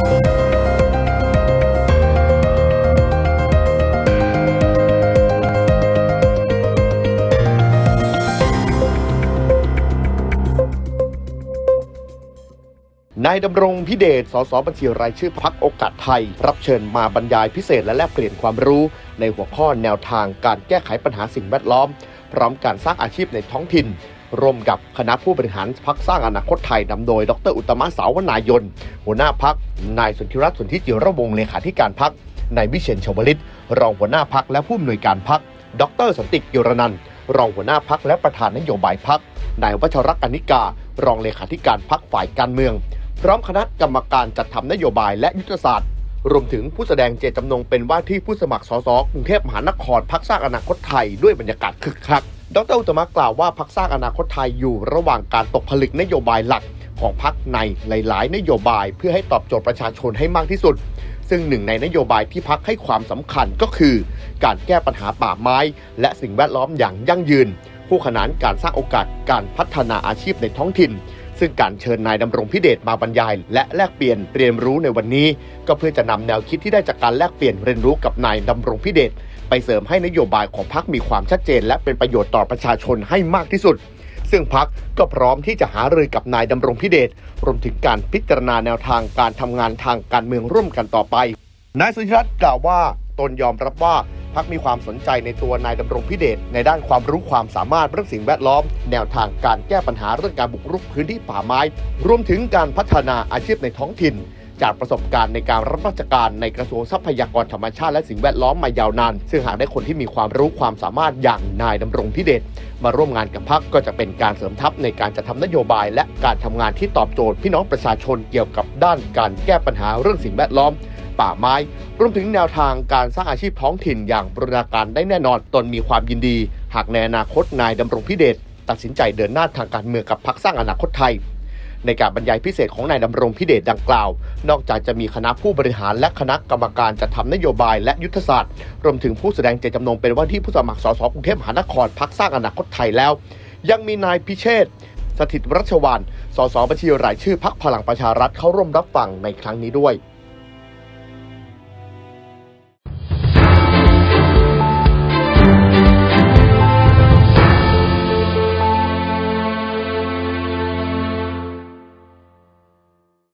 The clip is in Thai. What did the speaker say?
นายดำรงพิเดช สสบัญชีรายชื่อพักโอกาสไทย รับเชิญมาบรรยายพิเศษและแลกเปลี่ยนความรู้ ในหัวข้อแนวทางการแก้ไขปัญหาสิ่งแวดล้อม พร้อมการสร้างอาชีพในท้องถิ่น ร่วมกับคณะผู้บริหารพักสร้างอนาคตไทยนำโดย ดร อุตมะสาวนายน หัวหน้าพัก นายสุนทรรัตน์สุนธิจิระวงเลขาธิการพักนายวิเชียนชวลิต รองหัวหน้าพักและผู้อำนวยการพัก ดรสันติกิรนันท์รองหัวหน้าพักและประธานนโยบายพักนายวัชรกนิกา รองเลขาธิการพักฝ่ายการเมือง พร้อมคณะกรรมการจัดทำนโยบายและยุทธศาสตร์ รวมถึงผู้แสดงเจตจำนงเป็นว่าที่ผู้สมัครสสกรุงเทพมหานครพักสร้างอนาคตไทยด้วยบรรยากาศคึกคัก ดรอุตมะกล่าวว่าพักสร้างอนาคตไทยอยู่ระหว่างการตกผลึกนโยบายหลักของพักในหลาย ๆ นโยบายเพื่อให้ตอบโจทย์ประชาชนให้มากที่สุด ซึ่งหนึ่งในนโยบายที่พักให้ความสำคัญก็คือ การแก้ปัญหาป่าไม้ และสิ่งแวดล้อมอย่างยั่งยืน คู่ขนานการสร้างโอกาสการพัฒนาอาชีพในท้องถิ่น ซึ่งการเชิญนายดำรงพิเดชมาบรรยาย และแลกเปลี่ยนเรียนรู้ในวันนี้ ก็เพื่อจะนำแนวคิดที่ได้จากการแลกเปลี่ยนเรียนรู้กับนายดำรงพิเดช ไปเสริมให้นโยบายของพรรคมีความชัดเจน และเป็นประโยชน์ต่อประชาชนให้มากที่สุด ซึ่งพักก็พร้อมที่จะหารือกับนายดำรงพิเดชรวมถึงการพิจารณาแนวทางการทำงานทางการเมืองร่วมกันต่อไป นายสุธิรัตน์กล่าวว่าตนยอมรับว่าพักมีความสนใจในตัวนายดำรงพิเดชในด้านความรู้ความสามารถเรื่องสิ่งแวดล้อม แนวทางการแก้ปัญหาเรื่องการบุกรุกพื้นที่ป่าไม้ รวมถึงการพัฒนาอาชีพในท้องถิ่น จากประสบการณ์ในการรับราชการในกระทรวงทรัพยากรธรรมชาติและสิ่งแวดล้อมมายาวนาน ซึ่งหากได้คนที่มีความรู้ความสามารถอย่างนายดำรงพิเดชมาร่วมงานกับพักก็จะเป็นการเสริมทัพในการจะทำนโยบาย และการทำงานที่ตอบโจทย์พี่น้องประชาชนเกี่ยวกับด้านการแก้ปัญหาเรื่องสิ่งแวดล้อมป่าไม้ รวมถึงแนวทางการสร้างอาชีพท้องถิ่นอย่างบรณาการได้แน่นอนตนมีความยินดี หากในอนาคตนายดำรงพิเดชตัดสินใจเดินหน้าทางการเมืองกับพรรคสร้างอนาคตไทย ในการบรรยายพิเศษของนายดำรงพิเดชดังกล่าว นอกจากจะมีคณะผู้บริหารและคณะกรรมการจัดทำนโยบายและยุทธศาสตร์ รวมถึงผู้แสดงเจตจำนงเป็นว่าที่ผู้สมัครสสกรุงเทพมหานครพักสร้างอนาคตไทยแล้ว ยังมีนายพิเชษฐ์สถิตรัชวานสสบัญชีรายชื่อพักพลังประชารัฐเข้าร่วมรับฟังในครั้งนี้ด้วย